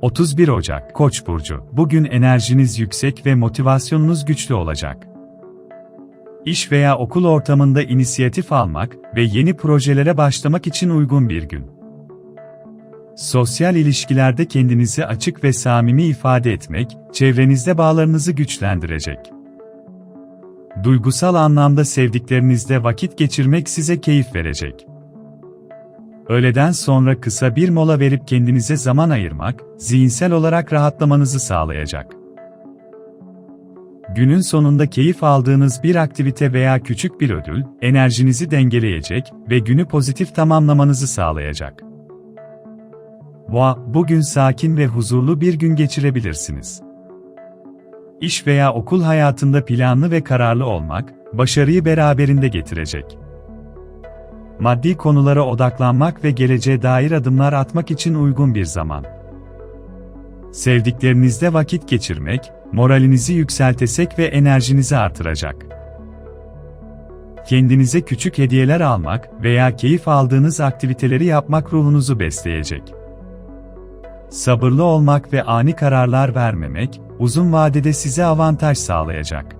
31 Ocak Koç burcu. Bugün enerjiniz yüksek ve motivasyonunuz güçlü olacak. İş veya okul ortamında inisiyatif almak ve yeni projelere başlamak için uygun bir gün. Sosyal ilişkilerde kendinizi açık ve samimi ifade etmek, çevrenizde bağlarınızı güçlendirecek. Duygusal anlamda sevdiklerinizle vakit geçirmek size keyif verecek. Öğleden sonra kısa bir mola verip kendinize zaman ayırmak, zihinsel olarak rahatlamanızı sağlayacak. Günün sonunda keyif aldığınız bir aktivite veya küçük bir ödül, enerjinizi dengeleyecek ve günü pozitif tamamlamanızı sağlayacak. Boğa, bugün sakin ve huzurlu bir gün geçirebilirsiniz. İş veya okul hayatında planlı ve kararlı olmak, başarıyı beraberinde getirecek. Maddi konulara odaklanmak ve geleceğe dair adımlar atmak için uygun bir zaman. Sevdiklerinizle vakit geçirmek, moralinizi yükseltecek ve enerjinizi artıracak. Kendinize küçük hediyeler almak veya keyif aldığınız aktiviteleri yapmak ruhunuzu besleyecek. Sabırlı olmak ve ani kararlar vermemek, uzun vadede size avantaj sağlayacak.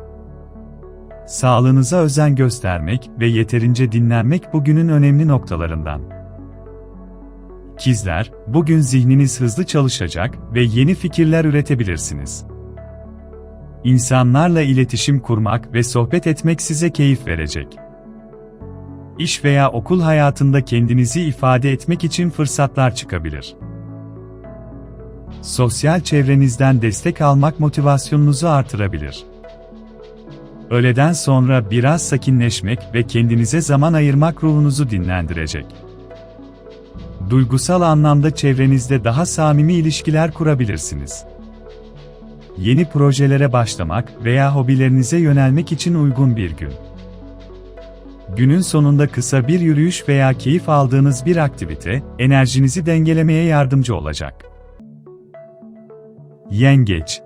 Sağlığınıza özen göstermek ve yeterince dinlenmek bugünün önemli noktalarından. İkizler, bugün zihniniz hızlı çalışacak ve yeni fikirler üretebilirsiniz. İnsanlarla iletişim kurmak ve sohbet etmek size keyif verecek. İş veya okul hayatında kendinizi ifade etmek için fırsatlar çıkabilir. Sosyal çevrenizden destek almak motivasyonunuzu artırabilir. Öğleden sonra biraz sakinleşmek ve kendinize zaman ayırmak ruhunuzu dinlendirecek. Duygusal anlamda çevrenizde daha samimi ilişkiler kurabilirsiniz. Yeni projelere başlamak veya hobilerinize yönelmek için uygun bir gün. Günün sonunda kısa bir yürüyüş veya keyif aldığınız bir aktivite, enerjinizi dengelemeye yardımcı olacak. Yengeç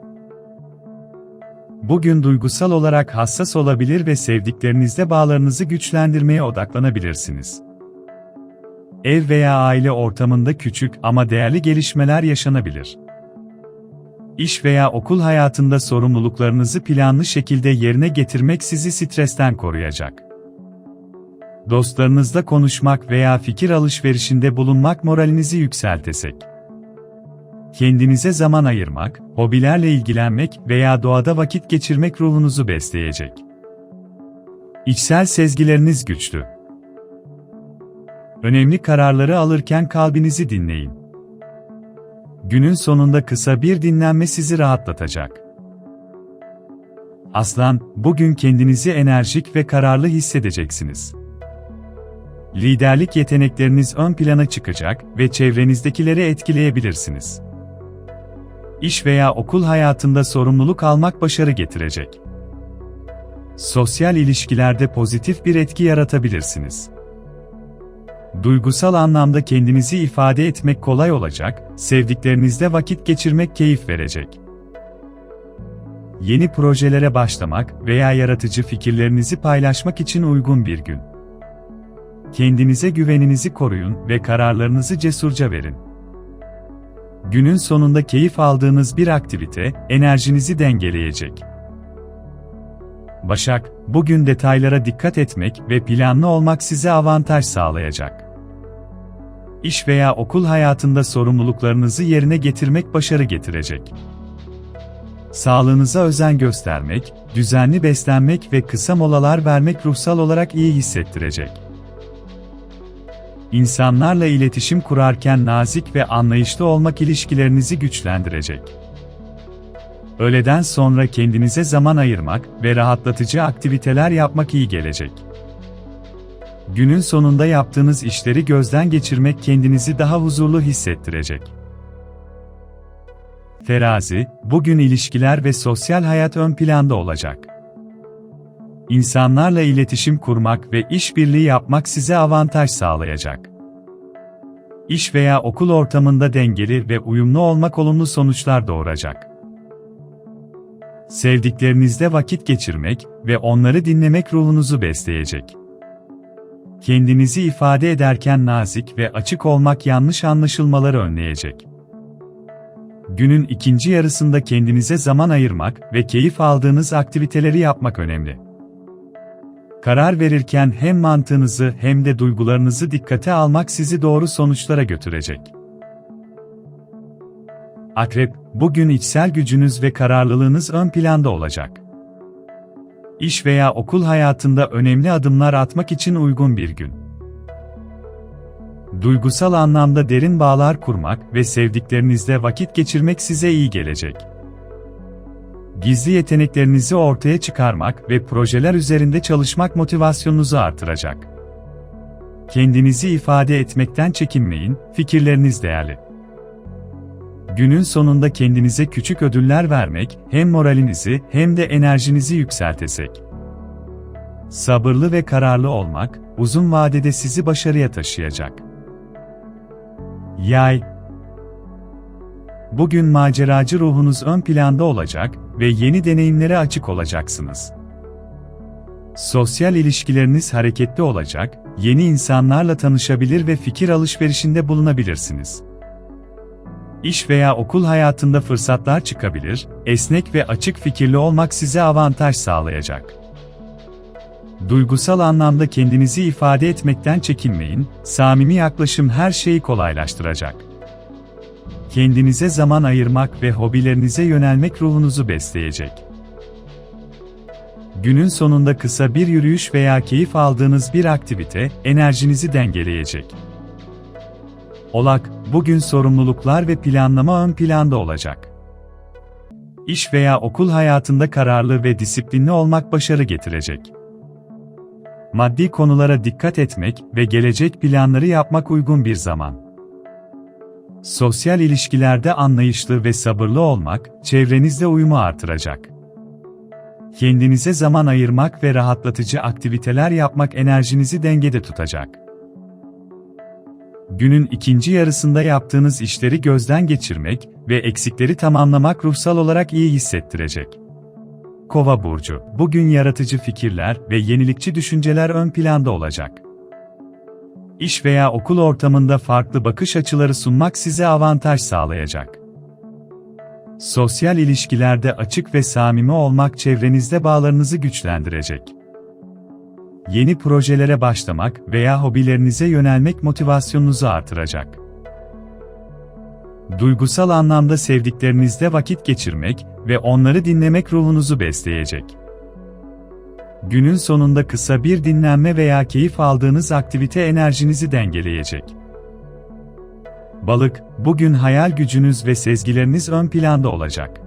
Bugün duygusal olarak hassas olabilir ve sevdiklerinizle bağlarınızı güçlendirmeye odaklanabilirsiniz. Ev veya aile ortamında küçük ama değerli gelişmeler yaşanabilir. İş veya okul hayatında sorumluluklarınızı planlı şekilde yerine getirmek sizi stresten koruyacak. Dostlarınızla konuşmak veya fikir alışverişinde bulunmak moralinizi yükseltecek. Kendinize zaman ayırmak, hobilerle ilgilenmek veya doğada vakit geçirmek ruhunuzu besleyecek. İçsel sezgileriniz güçlü. Önemli kararları alırken kalbinizi dinleyin. Günün sonunda kısa bir dinlenme sizi rahatlatacak. Aslan, bugün kendinizi enerjik ve kararlı hissedeceksiniz. Liderlik yetenekleriniz ön plana çıkacak ve çevrenizdekileri etkileyebilirsiniz. İş veya okul hayatında sorumluluk almak başarı getirecek. Sosyal ilişkilerde pozitif bir etki yaratabilirsiniz. Duygusal anlamda kendinizi ifade etmek kolay olacak, sevdiklerinizle vakit geçirmek keyif verecek. Yeni projelere başlamak veya yaratıcı fikirlerinizi paylaşmak için uygun bir gün. Kendinize güveninizi koruyun ve kararlarınızı cesurca verin. Günün sonunda keyif aldığınız bir aktivite, enerjinizi dengeleyecek. Başak, bugün detaylara dikkat etmek ve planlı olmak size avantaj sağlayacak. İş veya okul hayatında sorumluluklarınızı yerine getirmek başarı getirecek. Sağlığınıza özen göstermek, düzenli beslenmek ve kısa molalar vermek ruhsal olarak iyi hissettirecek. İnsanlarla iletişim kurarken nazik ve anlayışlı olmak ilişkilerinizi güçlendirecek. Öğleden sonra kendinize zaman ayırmak ve rahatlatıcı aktiviteler yapmak iyi gelecek. Günün sonunda yaptığınız işleri gözden geçirmek kendinizi daha huzurlu hissettirecek. Terazi, bugün ilişkiler ve sosyal hayat ön planda olacak. İnsanlarla iletişim kurmak ve işbirliği yapmak size avantaj sağlayacak. İş veya okul ortamında dengeli ve uyumlu olmak olumlu sonuçlar doğuracak. Sevdiklerinizle vakit geçirmek ve onları dinlemek ruhunuzu besleyecek. Kendinizi ifade ederken nazik ve açık olmak yanlış anlaşılmaları önleyecek. Günün ikinci yarısında kendinize zaman ayırmak ve keyif aldığınız aktiviteleri yapmak önemli. Karar verirken hem mantığınızı hem de duygularınızı dikkate almak sizi doğru sonuçlara götürecek. Akrep, bugün içsel gücünüz ve kararlılığınız ön planda olacak. İş veya okul hayatında önemli adımlar atmak için uygun bir gün. Duygusal anlamda derin bağlar kurmak ve sevdiklerinizle vakit geçirmek size iyi gelecek. Gizli yeteneklerinizi ortaya çıkarmak ve projeler üzerinde çalışmak motivasyonunuzu artıracak. Kendinizi ifade etmekten çekinmeyin, fikirleriniz değerli. Günün sonunda kendinize küçük ödüller vermek hem moralinizi hem de enerjinizi yükseltecek. Sabırlı ve kararlı olmak uzun vadede sizi başarıya taşıyacak. Yay Bugün maceracı ruhunuz ön planda olacak ve yeni deneyimlere açık olacaksınız. Sosyal ilişkileriniz hareketli olacak, yeni insanlarla tanışabilir ve fikir alışverişinde bulunabilirsiniz. İş veya okul hayatında fırsatlar çıkabilir, esnek ve açık fikirli olmak size avantaj sağlayacak. Duygusal anlamda kendinizi ifade etmekten çekinmeyin, samimi yaklaşım her şeyi kolaylaştıracak. Kendinize zaman ayırmak ve hobilerinize yönelmek ruhunuzu besleyecek. Günün sonunda kısa bir yürüyüş veya keyif aldığınız bir aktivite enerjinizi dengeleyecek. Olak, bugün sorumluluklar ve planlama ön planda olacak. İş veya okul hayatında kararlı ve disiplinli olmak başarı getirecek. Maddi konulara dikkat etmek ve gelecek planları yapmak uygun bir zaman. Sosyal ilişkilerde anlayışlı ve sabırlı olmak, çevrenizle uyumu artıracak. Kendinize zaman ayırmak ve rahatlatıcı aktiviteler yapmak enerjinizi dengede tutacak. Günün ikinci yarısında yaptığınız işleri gözden geçirmek ve eksikleri tamamlamak ruhsal olarak iyi hissettirecek. Kova burcu, bugün yaratıcı fikirler ve yenilikçi düşünceler ön planda olacak. İş veya okul ortamında farklı bakış açıları sunmak size avantaj sağlayacak. Sosyal ilişkilerde açık ve samimi olmak çevrenizde bağlarınızı güçlendirecek. Yeni projelere başlamak veya hobilerinize yönelmek motivasyonunuzu artıracak. Duygusal anlamda sevdiklerinizle vakit geçirmek ve onları dinlemek ruhunuzu besleyecek. Günün sonunda kısa bir dinlenme veya keyif aldığınız aktivite enerjinizi dengeleyecek. Balık, bugün hayal gücünüz ve sezgileriniz ön planda olacak.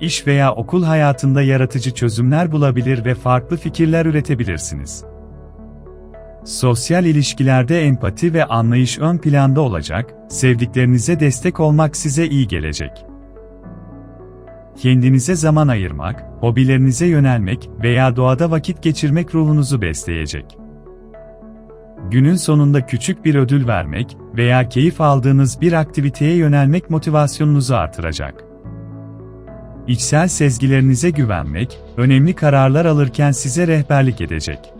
İş veya okul hayatında yaratıcı çözümler bulabilir ve farklı fikirler üretebilirsiniz. Sosyal ilişkilerde empati ve anlayış ön planda olacak, sevdiklerinize destek olmak size iyi gelecek. Kendinize zaman ayırmak, hobilerinize yönelmek veya doğada vakit geçirmek ruhunuzu besleyecek. Günün sonunda küçük bir ödül vermek veya keyif aldığınız bir aktiviteye yönelmek motivasyonunuzu artıracak. İçsel sezgilerinize güvenmek, önemli kararlar alırken size rehberlik edecek.